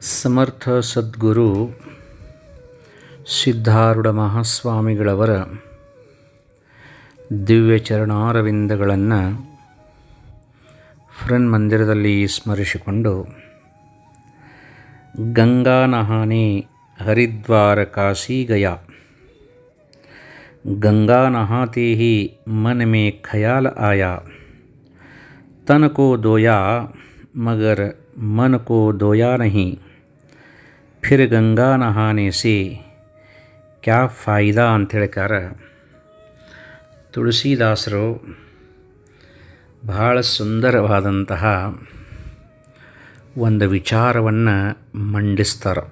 ಸಮರ್ಥ ಸದ್ಗುರು ಸಿದ್ಧಾರೂಢ ಮಹಾಸ್ವಾಮಿಗಳವರ ದಿವ್ಯ ಚರಣಾರವಿಂದಗಳನ್ನು ಮಂದಿರದಲ್ಲಿ ಸ್ಮರಿಸಿಕೊಂಡು ಗಂಗಾನಹಾನಿ ಹರಿದ್ವಾರ ಕಾಶಿಗಯ ಗಂಗಾನಹಾತಿ ಮನ ಮೇ ಖಯಾಲ ಆಯಾ, ತನಕೋ ದೋಯಾ ಮಗರ್ ಮನಕೋ ದೋಯಾ ನಹೀ. ಫಿರ್ ಗಂಗಾ ನಹಾನೇಸಿ, ಕ್ಯಾ ಫಾಯಿದಾ ಅಂತ ಹೇಳ್ಕಾರ ತುಳಸಿದಾಸರು ಬಹಳ ಸುಂದರವಾದಂತಹ ಒಂದು ವಿಚಾರವನ್ನು ಮಂಡಿಸ್ತಾರೆ.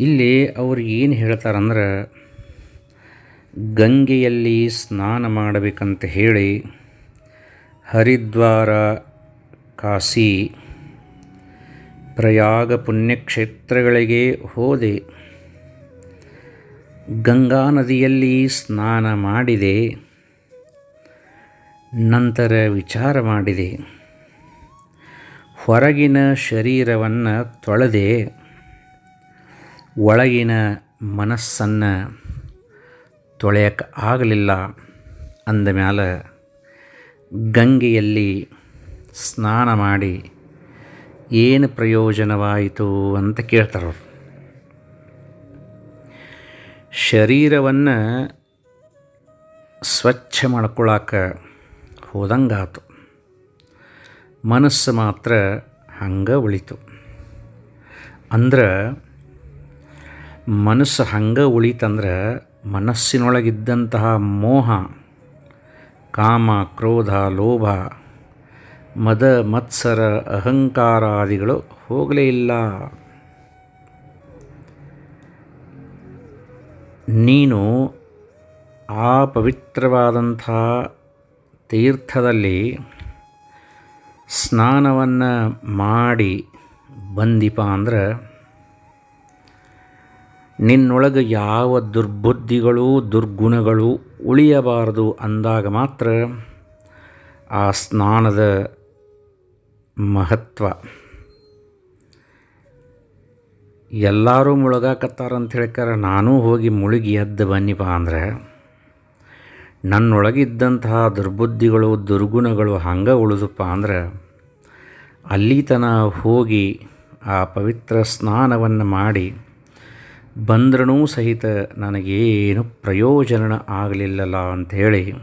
ಇಲ್ಲಿ ಅವ್ರು ಏನು ಹೇಳ್ತಾರಂದ್ರೆ ಗಂಗೆಯಲ್ಲಿ ಸ್ನಾನ ಮಾಡಬೇಕಂತ ಹೇಳಿ ಹರಿದ್ವಾರ ಕಾಶಿ ಪ್ರಯಾಗ ಪುಣ್ಯಕ್ಷೇತ್ರಗಳಿಗೆ ಹೋದೆ. ಗಂಗಾ ನದಿಯಲ್ಲಿ ಸ್ನಾನ ಮಾಡಿದೆ. ನಂತರ ವಿಚಾರ ಮಾಡಿದೆ. ಹೊರಗಿನ ಶರೀರವನ್ನು ತೊಳೆದೆ. ಒಳಗಿನ ಮನಸ್ಸನ್ನು ತೊಳೆಯಕ್ಕೆ ಆಗಲಿಲ್ಲ. ಅಂದ ಮೇಲೆ ಗಂಗೆಯಲ್ಲಿ ಸ್ನಾನ ಮಾಡಿ ಏನು ಪ್ರಯೋಜನವಾಯಿತು ಅಂತ ಕೇಳ್ತಾರೆ ಅವರು. ಶರೀರವನ್ನು ಸ್ವಚ್ಛ ಮಾಡ್ಕೊಳಕ್ಕೆ ಹೋದಂಗಾತು. ಮನಸ್ಸು ಮಾತ್ರ ಹಂಗೆ ಉಳಿತು. ಅಂದ್ರೆ ಮನಸ್ಸು ಹಂಗೆ ಉಳಿತಂದ್ರೆ ಮನಸ್ಸಿನೊಳಗಿದ್ದಂತಹ ಮೋಹ, ಕಾಮ, ಕ್ರೋಧ, ಲೋಭ ಮದ ಮತ್ಸರ ಅಹಂಕಾರಾದಿಗಳು ಹೋಗಲೇ ಇಲ್ಲ. ನೀನು ಆ ಪವಿತ್ರವಾದಂಥ ತೀರ್ಥದಲ್ಲಿ ಸ್ನಾನವನ್ನು ಮಾಡಿ ಬಂದಿಪ ಅಂದ್ರೆ ನಿನ್ನೊಳಗೆ ಯಾವ ದುರ್ಬುದ್ಧಿಗಳು ದುರ್ಗುಣಗಳು ಉಳಿಯಬಾರದು ಅಂದಾಗ ಮಾತ್ರ ಆ ಸ್ನಾನದ ಮಹತ್ವ. ಎಲ್ಲರೂ ಮುಳುಗಾಕತ್ತಾರಂತ ಹೇಳ್ಕಾರ ನಾನೂ ಹೋಗಿ ಮುಳುಗಿ ಎದ್ದು ಬನ್ನಿಪ್ಪ ಅಂದ್ರೆ ನನ್ನೊಳಗಿದ್ದಂತಹ ದುರ್ಬುದ್ಧಿಗಳು, ದುರ್ಗುಣಗಳು ಹಂಗೆ ಉಳಿದಪ್ಪ ಅಂದ್ರೆ ಅಲ್ಲಿ ತನ ಹೋಗಿ ಆ ಪವಿತ್ರ ಸ್ನಾನವನ್ನು ಮಾಡಿ ಬಂದ್ರೂ ಸಹಿತ ನನಗೇನು ಪ್ರಯೋಜನ ಆಗಲಿಲ್ಲಲ್ಲ ಅಂಥೇಳಿ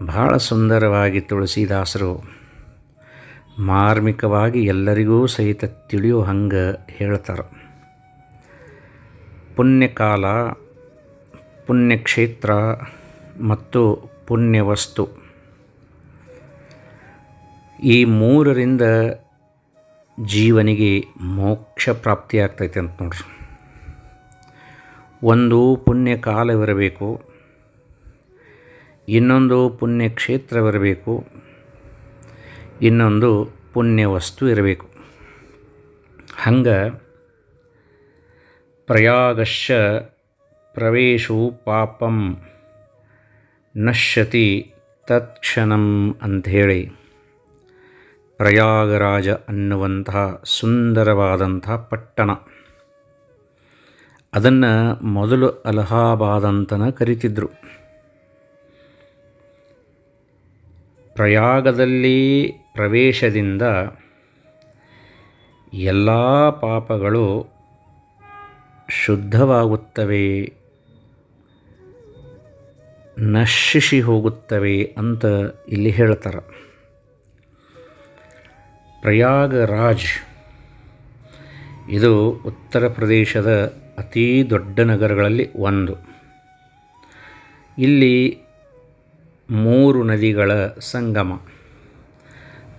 ಬಹಳ ಸುಂದರವಾಗಿ ತುಳಸಿದಾಸರು ಮಾರ್ಮಿಕವಾಗಿ ಎಲ್ಲರಿಗೂ ಸಹಿತ ತಿಳಿಯೋ ಹಂಗೆ ಹೇಳ್ತಾರೆ. ಪುಣ್ಯಕಾಲ, ಪುಣ್ಯಕ್ಷೇತ್ರ ಮತ್ತು ಪುಣ್ಯವಸ್ತು. ಈ ಮೂರರಿಂದ ಜೀವನಿಗೆ ಮೋಕ್ಷ ಪ್ರಾಪ್ತಿಯಾಗ್ತೈತೆ ಅಂತ ನೋಡ್ರಿ. ಒಂದು ಪುಣ್ಯಕಾಲವಿರಬೇಕು. ಇನ್ನೊಂದು ಪುಣ್ಯಕ್ಷೇತ್ರವಿರಬೇಕು. ಇನ್ನೊಂದು ಪುಣ್ಯ ವಸ್ತು ಇರಬೇಕು. ಹಂಗೆ ಪ್ರಯಾಗಶ ಪ್ರವೇಶು ಪಾಪಂ ನಶ್ಯತಿ ತತ್ಕ್ಷಣಂ ಅಂಥೇಳಿ. ಪ್ರಯಾಗರಾಜ ಅನ್ನುವಂತಹ ಸುಂದರವಾದಂಥ ಪಟ್ಟಣ. ಅದನ್ನು ಮೊದಲು ಅಲಹಾಬಾದ್ ಅಂತನ ಕರಿತಿದ್ರು. ಪ್ರಯಾಗದಲ್ಲಿ ಪ್ರವೇಶದಿಂದ ಎಲ್ಲ ಪಾಪಗಳು ಶುದ್ಧವಾಗುತ್ತವೆ, ನಶಿಸಿ ಹೋಗುತ್ತವೆ ಅಂತ ಇಲ್ಲಿ ಹೇಳ್ತಾರೆ. ಪ್ರಯಾಗರಾಜ್, ಇದು ಉತ್ತರ ಪ್ರದೇಶದ ಅತೀ ದೊಡ್ಡ ನಗರಗಳಲ್ಲಿ ಒಂದು. ಇಲ್ಲಿ ಮೂರು ನದಿಗಳ ಸಂಗಮ.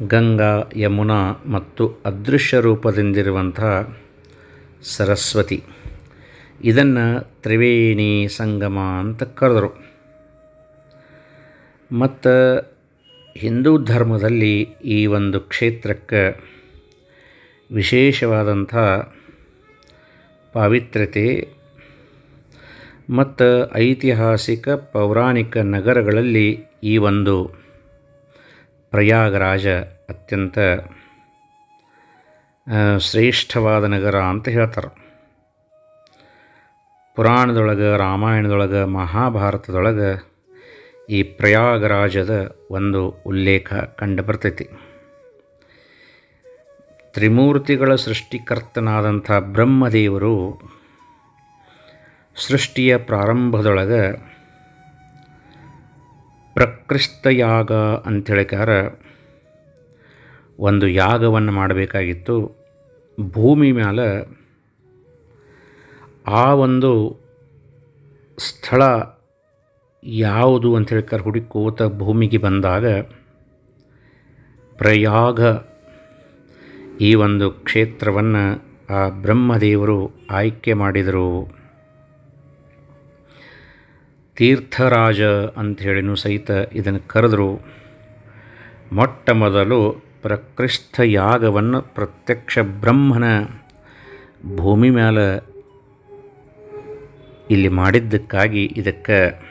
ಗಂಗಾ, ಯಮುನಾ ಮತ್ತು ಅದೃಶ್ಯ ರೂಪದಿಂದಿರುವಂತಹ ಸರಸ್ವತಿ. ಇದನ್ನು ತ್ರಿವೇಣಿ ಸಂಗಮ ಅಂತ ಕರೆದರು. ಮತ್ತು ಹಿಂದೂ ಧರ್ಮದಲ್ಲಿ ಈ ಒಂದು ಕ್ಷೇತ್ರಕ್ಕೆ ವಿಶೇಷವಾದಂಥ ಪಾವಿತ್ರ್ಯತೆ ಮತ್ತು ಐತಿಹಾಸಿಕ ಪೌರಾಣಿಕ ನಗರಗಳಲ್ಲಿ ಈ ಒಂದು ಪ್ರಯಾಗರಾಜ ಅತ್ಯಂತ ಶ್ರೇಷ್ಠವಾದ ನಗರ ಅಂತ ಹೇಳ್ತಾರೆ. ಪುರಾಣದೊಳಗೆ, ರಾಮಾಯಣದೊಳಗೆ, ಮಹಾಭಾರತದೊಳಗೆ ಈ ಪ್ರಯಾಗರಾಜದ ಒಂದು ಉಲ್ಲೇಖ ಕಂಡು ಬರ್ತೈತಿ. ತ್ರಿಮೂರ್ತಿಗಳ ಸೃಷ್ಟಿಕರ್ತನಾದಂಥ ಬ್ರಹ್ಮದೇವರು ಸೃಷ್ಟಿಯ ಪ್ರಾರಂಭದೊಳಗೆ ಪ್ರಕೃಷ್ಟಯಾಗ ಅಂಥೇಳಿಕಾರ ಒಂದು ಯಾಗವನ್ನು ಮಾಡಬೇಕಾಗಿತ್ತು. ಭೂಮಿ ಮೇಲೆ ಆ ಒಂದು ಸ್ಥಳ ಯಾವುದು ಅಂತ ಹುಡುಕೋತ ಭೂಮಿಗೆ ಬಂದಾಗ ಪ್ರಯಾಗ ಈ ಒಂದು ಕ್ಷೇತ್ರವನ್ನು ಆ ಬ್ರಹ್ಮದೇವರು ಆಯ್ಕೆ ಮಾಡಿದರು. ತೀರ್ಥರಾಜ ಅಂಥೇಳಿನೂ ಸಹಿತ ಇದನ್ನು ಕರೆದರು. ಮೊಟ್ಟ ಮೊದಲು ಪ್ರಕೃಷ್ಠ ಯಾಗವನ್ನು ಪ್ರತ್ಯಕ್ಷ ಬ್ರಹ್ಮನ ಭೂಮಿ ಮೇಲೆ ಇಲ್ಲಿ ಮಾಡಿದ್ದಕ್ಕಾಗಿ ಇದಕ್ಕೆ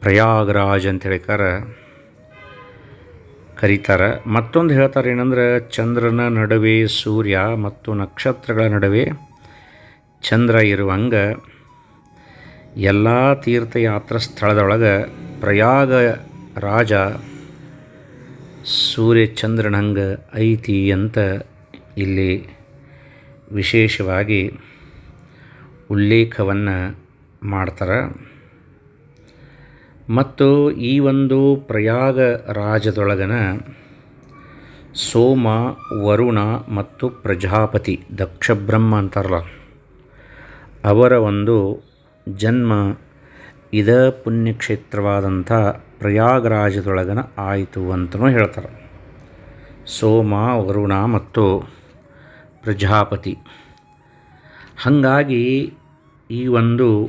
ಪ್ರಯಾಗರಾಜ್ ಅಂತ ಹೇಳಿಕಾರ ಕರೀತಾರೆ. ಮತ್ತೊಂದು ಹೇಳ್ತಾರೆ ಏನಂದ್ರೆ, ಚಂದ್ರನ ನಡುವೆ ಸೂರ್ಯ ಮತ್ತು ನಕ್ಷತ್ರಗಳ ನಡುವೆ ಚಂದ್ರ ಇರುವಂಗೆ ಎಲ್ಲ ತೀರ್ಥಯಾತ್ರಾ ಸ್ಥಳದೊಳಗೆ ಪ್ರಯಾಗ ರಾಜ ಸೂರ್ಯ ಚಂದ್ರನಂಗೆ ಐತಿ ಅಂತ ಇಲ್ಲಿ ವಿಶೇಷವಾಗಿ ಉಲ್ಲೇಖವನ್ನು ಮಾಡ್ತಾರೆ. ಮತ್ತು ಈ ಒಂದು ಪ್ರಯಾಗ ರಾಜದೊಳಗನ ಸೋಮ, ವರುಣ ಮತ್ತು ಪ್ರಜಾಪತಿ ದಕ್ಷಬ್ರಹ್ಮ ಅಂತಾರಲ್ಲ, ಅವರ ಒಂದು ಜನ್ಮ ಇದ ಪುಣ್ಯಕ್ಷೇತ್ರವಾದಂಥ ಪ್ರಯಾಗರಾಜದೊಳಗನ ಆಯಿತು ಅಂತಲೂ ಹೇಳ್ತಾರೆ. ಸೋಮ, ವರುಣ ಮತ್ತು ಪ್ರಜಾಪತಿ. ಹಾಗಾಗಿ ಈ ಒಂದು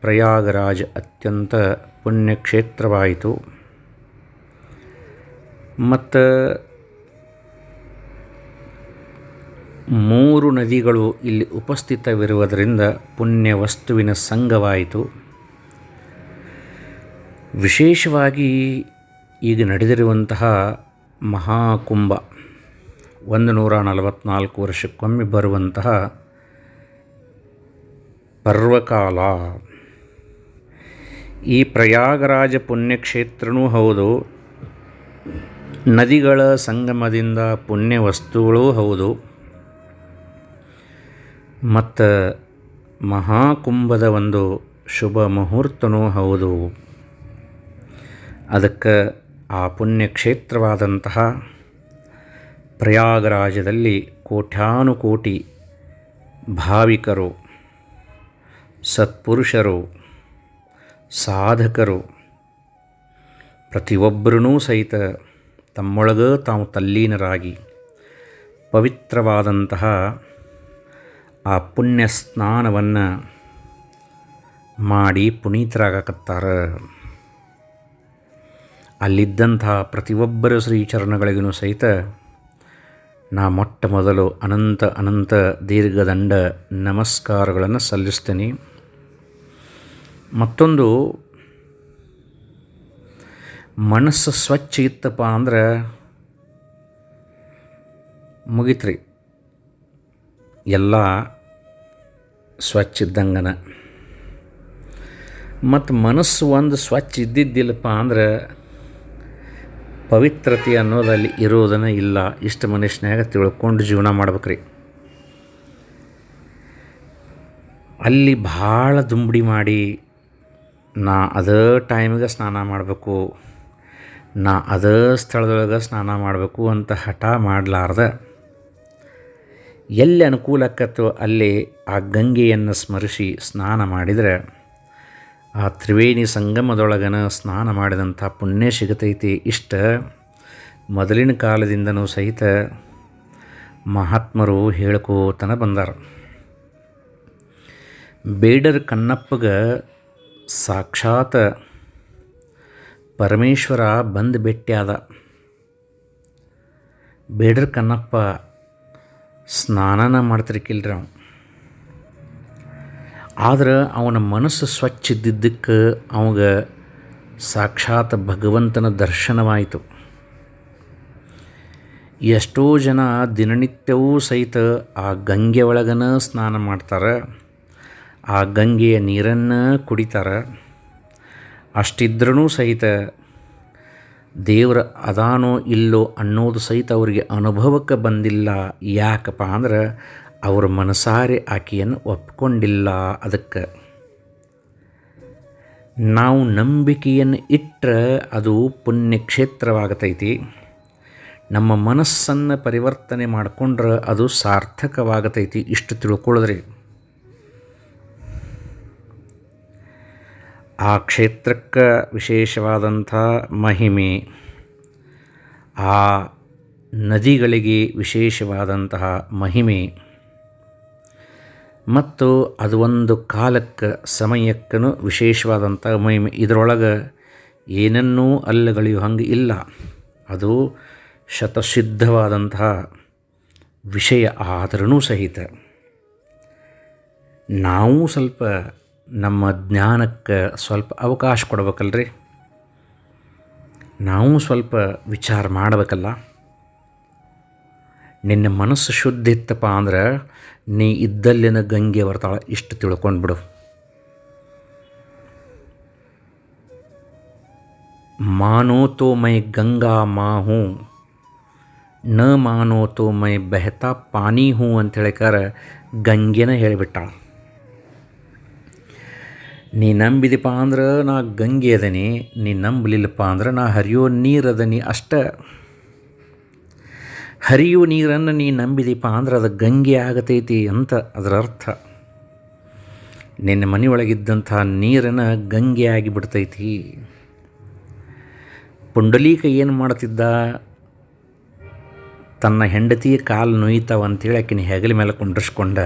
ಪ್ರಯಾಗರಾಜ ಅತ್ಯಂತ ಪುಣ್ಯಕ್ಷೇತ್ರವಾಯಿತು. ಮತ್ತು ಮೂರು ನದಿಗಳು ಇಲ್ಲಿ ಉಪಸ್ಥಿತವಿರುವುದರಿಂದ ಪುಣ್ಯ ವಸ್ತುವಿನ ಸಂಘವಾಯಿತು. ವಿಶೇಷವಾಗಿ ಈಗ ನಡೆದಿರುವಂತಹ ಮಹಾಕುಂಭ ಒಂದು ನೂರ ನಲವತ್ತ್ನಾಲ್ಕು ವರ್ಷಕ್ಕೊಮ್ಮೆ ಬರುವಂತಹ ಪರ್ವಕಾಲ. ಈ ಪ್ರಯಾಗರಾಜ ಪುಣ್ಯಕ್ಷೇತ್ರನೂ ಹೌದು, ನದಿಗಳ ಸಂಗಮದಿಂದ ಪುಣ್ಯ ವಸ್ತುಗಳೂ ಹೌದು. ಮತ್ತು ಮಹಾಕುಂಭದ ಒಂದು ಶುಭ ಮುಹೂರ್ತನೂ ಹೌದು. ಅದಕ್ಕೆ ಆ ಪುಣ್ಯಕ್ಷೇತ್ರವಾದಂತಹ ಪ್ರಯಾಗರಾಜದಲ್ಲಿ ಕೋಟ್ಯಾನುಕೋಟಿ ಭಾವಿಕರು, ಸತ್ಪುರುಷರು, ಸಾಧಕರು ಪ್ರತಿಯೊಬ್ಬರೂ ಸಹಿತ ತಮ್ಮೊಳಗ ತಾವು ತಲ್ಲೀನರಾಗಿ ಪವಿತ್ರವಾದಂತಹ ಆ ಪುಣ್ಯ ಸ್ನಾನವನ್ನು ಮಾಡಿ ಪುನೀತರಾಗಕತ್ತಾರ. ಅಲ್ಲಿದ್ದಂತಹ ಪ್ರತಿಯೊಬ್ಬರ ಶ್ರೀಚರಣಗಳಿಗೂ ಸಹಿತ ನಾ ಮೊಟ್ಟ ಮೊದಲು ಅನಂತ ಅನಂತ ದೀರ್ಘದಂಡ ನಮಸ್ಕಾರಗಳನ್ನು ಸಲ್ಲಿಸ್ತೀನಿ. ಮತ್ತೊಂದು, ಮನಸ್ಸು ಸ್ವಚ್ಛ ಇತ್ತಪ್ಪ ಅಂದ್ರೆ ಮುಗಿತ್ರಿ. ಎಲ್ಲ ಸ್ವಚ್ಛ ಇದ್ದಂಗನ. ಮತ್ತು ಮನಸ್ಸು ಒಂದು ಸ್ವಚ್ಛ ಇದ್ದಿದ್ದಿಲ್ಲಪ್ಪ ಅಂದ್ರೆ ಪವಿತ್ರತೆ ಅನ್ನೋದಲ್ಲಿ ಇರೋದನ್ನು ಇಲ್ಲ. ಇಷ್ಟು ಮನುಷ್ಯನಾಗ ತಿಳ್ಕೊಂಡು ಜೀವನ ಮಾಡ್ಬೇಕ್ರಿ. ಅಲ್ಲಿ ಭಾಳ ದುಂಬಡಿ ಮಾಡಿ ನಾ ಅದೇ ಟೈಮಿಗೆ ಸ್ನಾನ ಮಾಡಬೇಕು, ನಾ ಅದೇ ಸ್ಥಳದೊಳಗೆ ಸ್ನಾನ ಮಾಡಬೇಕು ಅಂತ ಹಠ ಮಾಡಲಾರ್ದ. ಎಲ್ಲಿ ಅನುಕೂಲಕ್ಕತ್ತೋ ಅಲ್ಲಿ ಆ ಗಂಗೆಯನ್ನು ಸ್ಮರಿಸಿ ಸ್ನಾನ ಮಾಡಿದರೆ ಆ ತ್ರಿವೇಣಿ ಸಂಗಮದೊಳಗನ ಸ್ನಾನ ಮಾಡಿದಂಥ ಪುಣ್ಯ ಸಿಗತೈತಿ. ಇಷ್ಟ ಮೊದಲಿನ ಕಾಲದಿಂದನೂ ಸಹಿತ ಮಹಾತ್ಮರು ಹೇಳ್ಕೋತನ ಬಂದಾರ. ಬೇಡರ್ ಕಣ್ಣಪ್ಪಗ ಸಾಕ್ಷಾತ್ ಪರಮೇಶ್ವರ ಬಂದು ಭೇಟಿಯಾದ ಬೇಡರ್ ಕಣ್ಣಪ್ಪ ಸ್ನಾನನ ಮಾಡ್ತಿರ್ಕಿಲ್ರಿ ಅವ. ಆದ್ರೆ ಅವನ ಮನಸ್ಸು ಸ್ವಚ್ಛ ಇದ್ದಿದ್ದಕ್ಕೆ ಅವಾಗ ಸಾಕ್ಷಾತ್ ಭಗವಂತನ ದರ್ಶನವಾಯಿತು. ಎಷ್ಟೋ ಜನ ದಿನನಿತ್ಯವೂ ಸಹಿತ ಆ ಗಂಗೆ ಒಳಗನ ಸ್ನಾನ ಮಾಡ್ತಾರೆ, ಆ ಗಂಗೆಯ ನೀರನ್ನು ಕುಡಿತಾರೆ. ಅಷ್ಟಿದ್ರೂ ಸಹಿತ ದೇವ್ರ ಅದಾನೋ ಇಲ್ಲೋ ಅನ್ನೋದು ಸಹಿತ ಅವರಿಗೆ ಅನುಭವಕ್ಕೆ ಬಂದಿಲ್ಲ. ಯಾಕಪ್ಪ ಅಂದ್ರೆ ಅವ್ರ ಮನಸಾರೆ ಆಕೆಯನ್ನು ಒಪ್ಕೊಂಡಿಲ್ಲ ಅದಕ್ಕೆ. ನಾವು ನಂಬಿಕೆಯನ್ನು ಇಟ್ಟರೆ ಅದು ಪುಣ್ಯಕ್ಷೇತ್ರವಾಗತೈತಿ. ನಮ್ಮ ಮನಸ್ಸನ್ನು ಪರಿವರ್ತನೆ ಮಾಡಿಕೊಂಡ್ರೆ ಅದು ಸಾರ್ಥಕವಾಗತೈತಿ ಇಷ್ಟು ತಿಳ್ಕೊಳ್ಳೋದ್ರಿ. ಆ ಕ್ಷೇತ್ರಕ್ಕೆ ವಿಶೇಷವಾದಂಥ ಮಹಿಮೆ, ಆ ನದಿಗಳಿಗೆ ವಿಶೇಷವಾದಂತಹ ಮಹಿಮೆ. ಮತ್ತು ಅದು ಒಂದು ಕಾಲಕ್ಕೆ ಸಮಯಕ್ಕೂ ವಿಶೇಷವಾದಂಥ ಮಹಿಮೆ. ಇದರೊಳಗೆ ಏನನ್ನೂ ಅಲ್ಲಗಳೆಯೋ ಹಂಗೆ ಇಲ್ಲ. ಅದು ಶತಸಿದ್ಧವಾದಂತಹ ವಿಷಯ ಆದ್ರೂ ಸಹಿತ. ನಾವು ಸ್ವಲ್ಪ ನಮ್ಮ ಜ್ಞಾನಕ್ಕೆ ಸ್ವಲ್ಪ ಅವಕಾಶ ಕೊಡ್ಬೇಕಲ್ರಿ? ನಾವು ಸ್ವಲ್ಪ ವಿಚಾರ ಮಾಡಬೇಕಲ್ಲ? ನಿನ್ನ ಮನಸ್ಸು ಶುದ್ಧ ಇತ್ತಪ್ಪ ಅಂದ್ರೆ ನೀ ಇದ್ದಲ್ಲಿನ ಗಂಗೆ ಬರ್ತಾಳೆ, ಇಷ್ಟು ತಿಳ್ಕೊಂಡು ಬಿಡು. ಮಾನೋ ತೋ ಮೈ ಗಂಗಾ ಮಾಹು, ನ ಮಾನೋ ತೋ ಮೈ ಬೆಹತಾ ಪಾನಿ ಹೂ ಅಂತ ಹೇಳಿಕಾರ ಗಂಗೆನ ಹೇಳಿಬಿಟ್ಟಾಳ. ನೀ ನಂಬಿದಪ್ಪ ಅಂದ್ರೆ ನಾ ಗಂಗೆ ಅದನಿ, ನೀ ನಂಬಲಿಲ್ಲಪ್ಪ ಅಂದ್ರೆ ನಾ ಹರಿಯೋ ನೀರು ಅದನಿ ಅಷ್ಟ. ಹರಿಯೋ ನೀರನ್ನು ನೀ ನಂಬಿದಿಪ್ಪ ಅಂದ್ರೆ ಅದು ಗಂಗೆ ಆಗತೈತಿ ಅಂತ ಅದರ ಅರ್ಥ. ನಿನ್ನ ಮನೆಯೊಳಗಿದ್ದಂಥ ನೀರನ್ನು ಗಂಗೆ ಆಗಿಬಿಡ್ತೈತಿ ಪುಂಡಲೀಕ ಏನು ಮಾಡ್ತಿದ್ದ? ತನ್ನ ಹೆಂಡತಿಯ ಕಾಲು ನೋಯ್ತಾವ ಅಂತೇಳಿ ಆಕಿನ ಹೆಗಲ ಮೇಲೆ ಕುಂಡ್ರಿಸ್ಕೊಂಡ.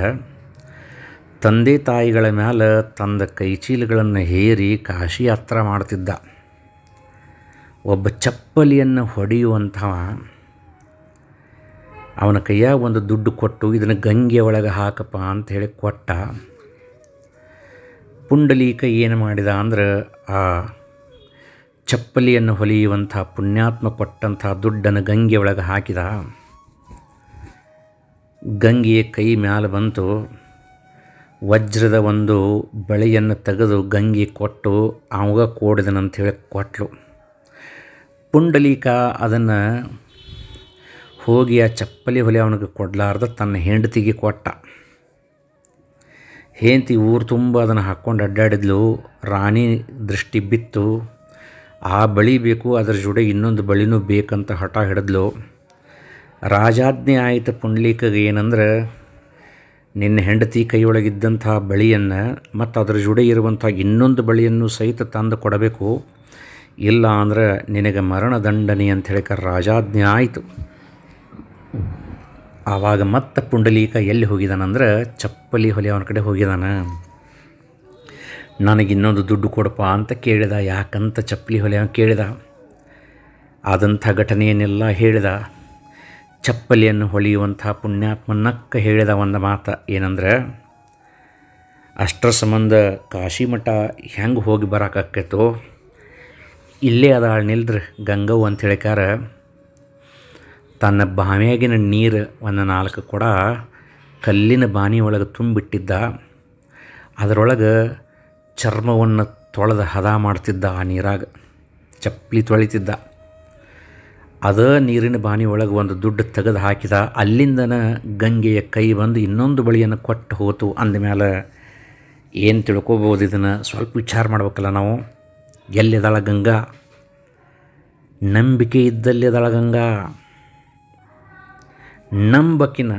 ತಂದೆ ತಾಯಿಗಳ ಮ್ಯಾಲೆ ತಂದ ಕೈಚೀಲಗಳನ್ನು ಹೇರಿ ಕಾಶಿ ಯಾತ್ರ ಮಾಡ್ತಿದ್ದ. ಒಬ್ಬ ಚಪ್ಪಲಿಯನ್ನು ಹೊಡೆಯುವಂಥವ ಅವನ ಕೈಯಾಗ ಒಂದು ದುಡ್ಡು ಕೊಟ್ಟು ಇದನ್ನು ಗಂಗೆ ಒಳಗೆ ಹಾಕಪ್ಪ ಅಂತ ಹೇಳಿ ಕೊಟ್ಟ. ಪುಂಡಲೀಕ ಏನು ಮಾಡಿದ ಅಂದ್ರೆ ಆ ಚಪ್ಪಲಿಯನ್ನು ಹೊಲಿಯುವಂಥ ಪುಣ್ಯಾತ್ಮ ಕೊಟ್ಟಂಥ ದುಡ್ಡನ್ನು ಗಂಗೆ ಒಳಗೆ ಹಾಕಿದ. ಗಂಗೆಯ ಕೈ ಮ್ಯಾಲೆ ಬಂತು. ವಜ್ರದ ಒಂದು ಬಳಿಯನ್ನು ತೆಗೆದು ಗಂಗೆ ಕೊಟ್ಟು ಅವಾಗ ಹೇಳಿ ಕೊಟ್ಟಳು ಪುಂಡಲೀಕ ಅದನ್ನು ಹೋಗಿ ಆ ಚಪ್ಪಲಿ ಹೊಲೆ ಅವನಿಗೆ ಕೊಡಲಾರ್ದ ತನ್ನ ಹೆಂಡತಿಗೆ ಕೊಟ್ಟ. ಹೆಂಡತಿ ಊರು ತುಂಬ ಅದನ್ನು ಹಾಕ್ಕೊಂಡು ಅಡ್ಡಾಡಿದ್ಲು. ರಾಣಿ ದೃಷ್ಟಿ ಬಿತ್ತು. ಆ ಬಳಿ ಬೇಕು, ಅದರ ಜೋಡಿ ಇನ್ನೊಂದು ಬಳಿನೂ ಬೇಕಂತ ಹಠ ಹಿಡಿದ್ಲು. ರಾಜಾಜ್ಞೆ ಆಯಿತು ಪುಂಡ್ಲೀಕಗೆ ಏನಂದ್ರೆ ನಿನ್ನ ಹೆಂಡತಿ ಕೈಯೊಳಗಿದ್ದಂಥ ಬಳಿಯನ್ನು ಮತ್ತು ಅದರ ಜೊಡೆ ಇರುವಂಥ ಇನ್ನೊಂದು ಬಳಿಯನ್ನು ಸಹಿತ ತಂದು ಕೊಡಬೇಕು. ಇಲ್ಲ ಅಂದ್ರೆ ನಿನಗೆ ಮರಣದಂಡನೆ ಅಂತ ಹೇಳಿಕ ರಾಜಾಜ್ಞೆ ಆಯಿತು. ಆವಾಗ ಮತ್ತೆ ಪುಂಡಲೀಕ ಎಲ್ಲಿ ಹೋಗಿದ್ದಾನಂದ್ರೆ ಚಪ್ಪಲಿ ಹೊಲಿ ಅವನ ಕಡೆ ನನಗೆ ಇನ್ನೊಂದು ದುಡ್ಡು ಕೊಡಪ್ಪ ಅಂತ ಕೇಳಿದ, ಯಾಕಂತ ಚಪ್ಪಲಿ ಹೊಲೆ ಅವನು ಕೇಳಿದ. ಆದಂಥ ಘಟನೆಯನ್ನೆಲ್ಲ ಹೇಳಿದ. ಚಪ್ಪಲಿಯನ್ನು ಹೊಲಿಯುವಂಥ ಪುಣ್ಯಾತ್ಮನಕ್ಕ ಹೇಳಿದ ಒಂದು ಮಾತು ಏನಂದ್ರೆ ಅಷ್ಟರ ಸಂಬಂಧ ಕಾಶಿ ಮಠ ಹೆಂಗೆ ಹೋಗಿ ಬರೋಕ್ಕಾಕೈತೋ ಇಲ್ಲೇ ಅದಾಳ ನಿಲ್ದ್ರೆ ಗಂಗವ್ ಅಂತ ಹೇಳಿಕಾರ ತನ್ನ ಬಾವಿಯಾಗಿನ ನೀರು ಒಂದು ನಾಲ್ಕು ಕೂಡ ಕಲ್ಲಿನ ಬಾನಿ ಒಳಗೆ ತುಂಬಿಟ್ಟಿದ್ದ, ಅದರೊಳಗೆ ಚರ್ಮವನ್ನು ತೊಳೆದು ಹದ ಮಾಡ್ತಿದ್ದ ಆ ನೀರಾಗ, ಚಪ್ಪಲಿ ತೊಳಿತಿದ್ದ. ಅದ ನೀರಿನ ಬಾನಿ ಒಳಗೆ ಒಂದು ದುಡ್ಡು ತೆಗೆದು ಹಾಕಿದ, ಅಲ್ಲಿಂದನ ಗಂಗೆಯ ಕೈ ಬಂದು ಇನ್ನೊಂದು ಬಳಿಯನ್ನು ಕೊಟ್ಟು ಹೋತು ಅಂದಮೇಲೆ ಏನು ತಿಳ್ಕೊಬೋದು ಇದನ್ನು? ಸ್ವಲ್ಪ ವಿಚಾರ ಮಾಡ್ಬೇಕಲ್ಲ ನಾವು. ಎಲ್ಲಿದ್ದಾಳ ಗಂಗಾ? ನಂಬಿಕೆ ಇದ್ದಲ್ಲಿದ್ದಾಳ ಗಂಗಾ? ನಂಬಕಿನ,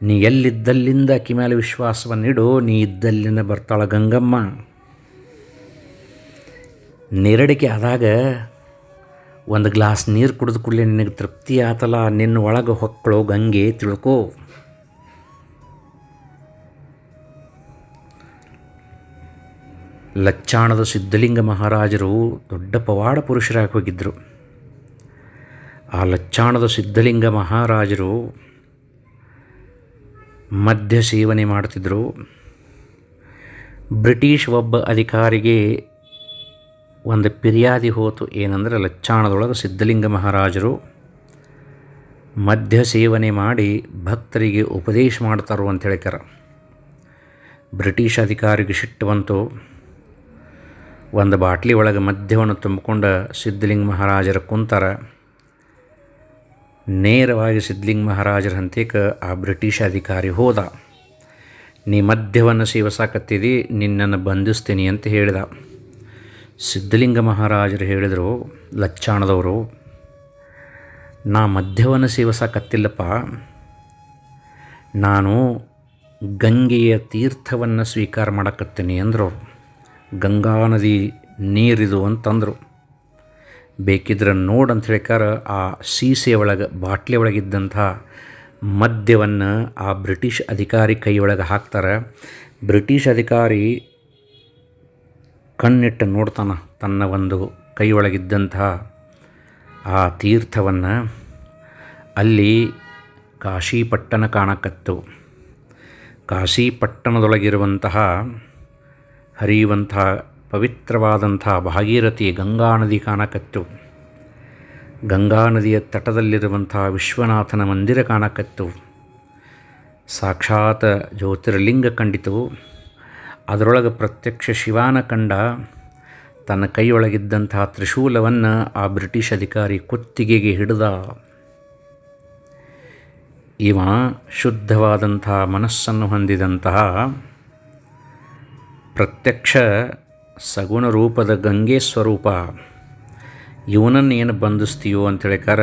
ನೀ ಎಲ್ಲಿದ್ದಲ್ಲಿಂದ ಅಕ್ಕಿ ಮೇಲೆ ಇಡು ನೀ ಇದ್ದಲ್ಲಿನ ಬರ್ತಾಳ ಗಂಗಮ್ಮ? ನೆರಡಿಕೆ ಆದಾಗ ಒಂದು ಗ್ಲಾಸ್ ನೀರು ಕುಡಿದು ಕೂಡಲೇ ನಿನಗೆ ತೃಪ್ತಿ ಆತಲ್ಲ ನಿನ್ನ ಒಳಗೆ ಹೊಕ್ಕಳು ಗಂಗೆ ತಿಳ್ಕೋ. ಲಚ್ಚಾಣದ ಸಿದ್ಧಲಿಂಗ ಮಹಾರಾಜರು ದೊಡ್ಡ ಪವಾಡ ಪುರುಷರಾಗಿ ಹೋಗಿದ್ದರು ಆ ಲಚ್ಚಾಣದ ಸಿದ್ಧಲಿಂಗ ಮಹಾರಾಜರು ಮದ್ಯ ಸೇವನೆ ಮಾಡ್ತಿದ್ದರು ಬ್ರಿಟಿಷ್ ಒಬ್ಬ ಅಧಿಕಾರಿಗೆ ಒಂದು ಪಿರಿಯಾದಿ ಹೋತು ಏನಂದರೆ ಲಚ್ಚಾಣದೊಳಗೆ ಸಿದ್ಧಲಿಂಗ ಮಹಾರಾಜರು ಮಧ್ಯ ಸೇವನೆ ಮಾಡಿ ಭಕ್ತರಿಗೆ ಉಪದೇಶ ಮಾಡ್ತಾರು ಅಂತ ಹೇಳ್ಯಾರ ಬ್ರಿಟಿಷ್ ಅಧಿಕಾರಿಗೆ ಸಿಟ್ಟು ಬಂತು ಒಂದು ಬಾಟ್ಲಿ ಒಳಗೆ ಮದ್ಯವನ್ನು ತುಂಬಿಕೊಂಡು ಸಿದ್ಧಲಿಂಗ ಮಹಾರಾಜರು ಕುಂತಾರ. ನೇರವಾಗಿ ಸಿದ್ಧಲಿಂಗ ಮಹಾರಾಜರ ಹಂತೇಕ ಆ ಬ್ರಿಟಿಷ್ ಅಧಿಕಾರಿ ಹೋದ. ನೀ ಮದ್ಯವನ್ನು ಸೇವಿಸಾಕತ್ತಿದಿ, ನಿನ್ನನ್ನು ಬಂಧಿಸ್ತೀನಿ ಅಂತ ಹೇಳಿದ. ಸಿದ್ಧಲಿಂಗ ಮಹಾರಾಜರು ಹೇಳಿದರು, ಲಚ್ಚಾಣದವರು, ನಾ ಮದ್ಯವನ್ನು ಸೇವಿಸಾಕತ್ತಿಲ್ಲಪ್ಪ ನಾನು ಗಂಗೆಯ ತೀರ್ಥವನ್ನು ಸ್ವೀಕಾರ ಮಾಡಕತ್ತೀನಿ ಅಂದರು. ಗಂಗಾ ನದಿ ನೀರಿದು ಅಂತಂದರು. ಬೇಕಿದ್ರೆ ನೋಡು ಅಂತ ಹೇಳಿಕಾರ ಆ ಸೀಸೆ ಒಳಗೆ, ಬಾಟ್ಲಿ ಒಳಗಿದ್ದಂಥ ಮದ್ಯವನ್ನು ಆ ಬ್ರಿಟಿಷ್ ಅಧಿಕಾರಿ ಕೈಯೊಳಗೆ ಹಾಕ್ತಾರೆ. ಬ್ರಿಟಿಷ್ ಅಧಿಕಾರಿ ಕಣ್ಣಿಟ್ಟು ನೋಡ್ತಾನೆ ತನ್ನ ಒಂದು ಕೈಯೊಳಗಿದ್ದಂತಹ ಆ ತೀರ್ಥವನ್ನು ಅಲ್ಲಿ ಕಾಶಿಪಟ್ಟಣ ಕಾಣಕತ್ತು. ಕಾಶಿಪಟ್ಟಣದೊಳಗಿರುವಂತಹ ಹರಿಯುವಂತಹ ಪವಿತ್ರವಾದಂತಹ ಭಾಗೀರಥಿ ಗಂಗಾ ನದಿ ಕಾಣಕತ್ತು. ಗಂಗಾ ನದಿಯ ತಟದಲ್ಲಿರುವಂತಹ ವಿಶ್ವನಾಥನ ಮಂದಿರ ಕಾಣಕತ್ತು. ಸಾಕ್ಷಾತ್ ಜ್ಯೋತಿರ್ಲಿಂಗ ಕಂಡಿತು. ಅದರೊಳಗೆ ಪ್ರತ್ಯಕ್ಷ ಶಿವಾನ ಕಂಡ ತನ್ನ ಕೈಯೊಳಗಿದ್ದಂತಹ ತ್ರಿಶೂಲವನ್ನು ಆ ಬ್ರಿಟಿಷ್ ಅಧಿಕಾರಿ ಕುತ್ತಿಗೆಗೆ ಹಿಡಿದ. ಇವ ಶುದ್ಧವಾದಂತಹ ಮನಸ್ಸನ್ನು ಹೊಂದಿದಂತಹ ಪ್ರತ್ಯಕ್ಷ ಸಗುಣ ರೂಪದ ಗಂಗೆ ಸ್ವರೂಪ. ಇವನನ್ನು ಏನು ಬಂಧಿಸ್ತೀಯೋ ಅಂತ ಹೇಳಿಕಾರ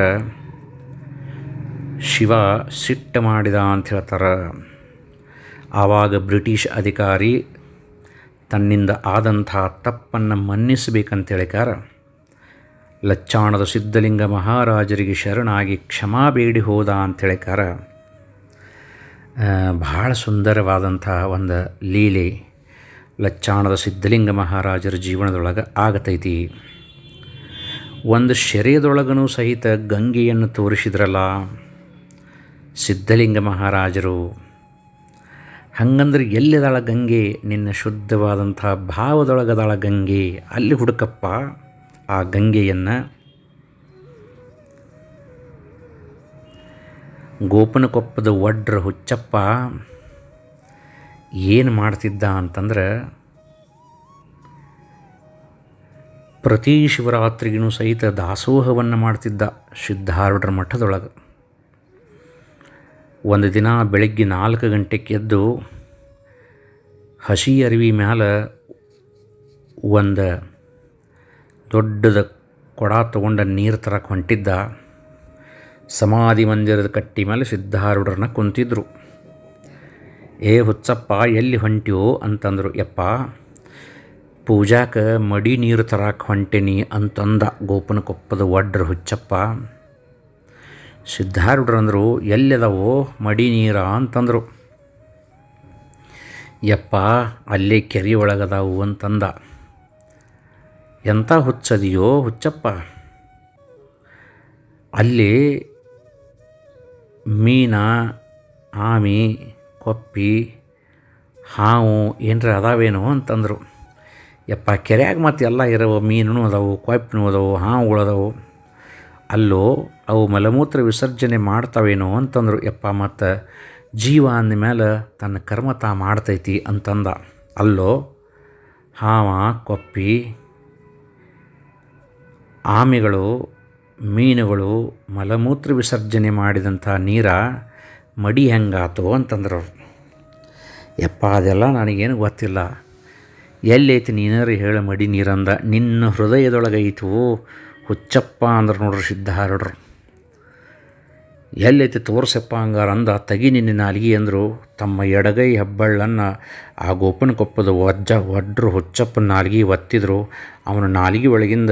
ಶಿವ ಸಿಟ್ಟು ಮಾಡಿದ ಅಂತ ಹೇಳ್ತಾರೆ. ಆವಾಗ ಬ್ರಿಟಿಷ್ ಅಧಿಕಾರಿ ತನ್ನಿಂದ ಆದಂಥ ತಪ್ಪನ್ನು ಮನ್ನಿಸಬೇಕಂತೇಳಿಕಾರ ಲಚ್ಚಾಣದ ಸಿದ್ಧಲಿಂಗ ಮಹಾರಾಜರಿಗೆ ಶರಣಾಗಿ ಕ್ಷಮಾ ಬೇಡಿ ಹೋದ ಅಂತೇಳಿಕಾರ ಭಾಳ ಸುಂದರವಾದಂಥ ಒಂದು ಲೀಲೆ ಲಚ್ಚಾಣದ ಸಿದ್ಧಲಿಂಗ ಮಹಾರಾಜರ ಜೀವನದೊಳಗೆ ಆಗತೈತಿ. ಒಂದು ಶರೀರದೊಳಗನೂ ಸಹಿತ ಗಂಗೆಯನ್ನು ತೋರಿಸಿದ್ರಲ್ಲ, ಸಿದ್ಧಲಿಂಗ ಮಹಾರಾಜರು ಹಂಗಂದ್ರೆ ಎಲ್ಲಿದಾಳ ಗಂಗೆ? ನಿನ್ನ ಶುದ್ಧವಾದಂಥ ಭಾವದೊಳಗದಾಳ ಗಂಗೆ. ಅಲ್ಲಿ ಹುಡುಕಪ್ಪ ಆ ಗಂಗೆಯನ್ನು. ಗೋಪನಕೊಪ್ಪದ ಒಡ್ರ ಹುಚ್ಚಪ್ಪ ಏನು ಮಾಡ್ತಿದ್ದ ಅಂತಂದ್ರೆ, ಪ್ರತಿ ಶಿವರಾತ್ರಿಗೂ ಸಹಿತ ದಾಸೋಹವನ್ನು ಮಾಡ್ತಿದ್ದ ಸಿದ್ಧಾರೂಢರ ಮಠದೊಳಗೆ. ಒಂದು ದಿನ ಬೆಳಗ್ಗೆ ನಾಲ್ಕು ಗಂಟೆಗೆ ಎದ್ದು ಹಸಿ ಅರಿವಿ ಮ್ಯಾಲೆ ಒಂದು ದೊಡ್ಡದ ಕೊಡ ತಗೊಂಡ ನೀರು ತರಕ್ಕೆ ಹೊಂಟಿದ್ದ. ಸಮಾಧಿ ಮಂದಿರದ ಕಟ್ಟಿ ಮೇಲೆ ಸಿದ್ಧಾರೂಢರನ್ನ ಕುಂತಿದ್ರು. ಏ ಹುಚ್ಚಪ್ಪ, ಎಲ್ಲಿ ಹೊಂಟ್ಯೋ? ಅಂತಂದರು. ಯಪ್ಪ, ಪೂಜಾಕ ಮಡಿ ನೀರು ತರಕ್ಕೆ ಹೊಂಟೇನಿ ಅಂತಂದ ಗೋಪನಕೊಪ್ಪದ ಒಡ್ರ ಹುಚ್ಚಪ್ಪ. ಸಿದ್ಧಾರೂಢರು ಎಲ್ಲೆದವೋ ಮಡಿ ನೀರ ಅಂತಂದರು. ಯಪ್ಪ, ಅಲ್ಲೇ ಕೆರೆ ಒಳಗದಾವು ಅಂತಂದ. ಎಂಥ ಹುಚ್ಚದಿಯೋ ಹುಚ್ಚಪ್ಪ. ಅಲ್ಲಿ ಮೀನ, ಆಮಿ, ಕೊಪ್ಪಿ, ಹಾವು ಏನರ ಅದಾವೇನೋ ಅಂತಂದರು. ಯಪ್ಪ, ಕೆರೆಯಾಗ ಮತ್ತೆ ಎಲ್ಲ ಇರವು, ಮೀನು ಅದಾವು ಕೊಪ್ಪಿನೂ ಅದಾವು ಹಾವುಗಳು ಅದಾವು ಅಲ್ಲೋ, ಅವು ಮಲಮೂತ್ರ ವಿಸರ್ಜನೆ ಮಾಡ್ತಾವೇನೋ ಅಂತಂದರು, ಯಪ್ಪ ಮತ್ತು, ಜೀವ ಅಂದ ಮೇಲೆ ತನ್ನ ಕರ್ಮ ತಾ ಮಾಡ್ತೈತಿ ಅಂತಂದ. ಅಲ್ಲೋ, ಹಾವ, ಕೊಪ್ಪಿ, ಆಮೆಗಳು, ಮೀನುಗಳು ಮಲಮೂತ್ರ ವಿಸರ್ಜನೆ ಮಾಡಿದಂಥ ನೀರ ಮಡಿ ಹೆಂಗಾತು ಅಂತಂದ್ರು. ಯಪ್ಪ, ಅದೆಲ್ಲ ನನಗೇನು ಗೊತ್ತಿಲ್ಲ. ಎಲ್ಲೈತಿ ನೀನಾರು ಹೇಳ ಮಡಿ ನೀರಂದ, ನಿನ್ನ ಹೃದಯದೊಳಗೈತು ಹುಚ್ಚಪ್ಪ ಅಂದ್ರೆ ನೋಡ್ರಿ ಸಿದ್ಧಾರಡ್ರು ಎಲ್ಲೈತಿ ತೋರ್ಸಪ್ಪ ಹಂಗಾರ ಅಂದ, ತಗಿ ನಿನ್ನ ನಾಲಿಗೆ ಅಂದರು, ತಮ್ಮ ಎಡಗೈ ಹೆಬ್ಬಳ್ಳನ್ನು ಆ ಗೋಪನ ಕೊಪ್ಪದ ವಜ್ಜ ಒಡ್ರು ಹುಚ್ಚಪ್ಪನ ನಾಲ್ಗಿ ಒತ್ತಿದ್ರು. ಅವನ ನಾಲಿಗೆ ಒಳಗಿಂದ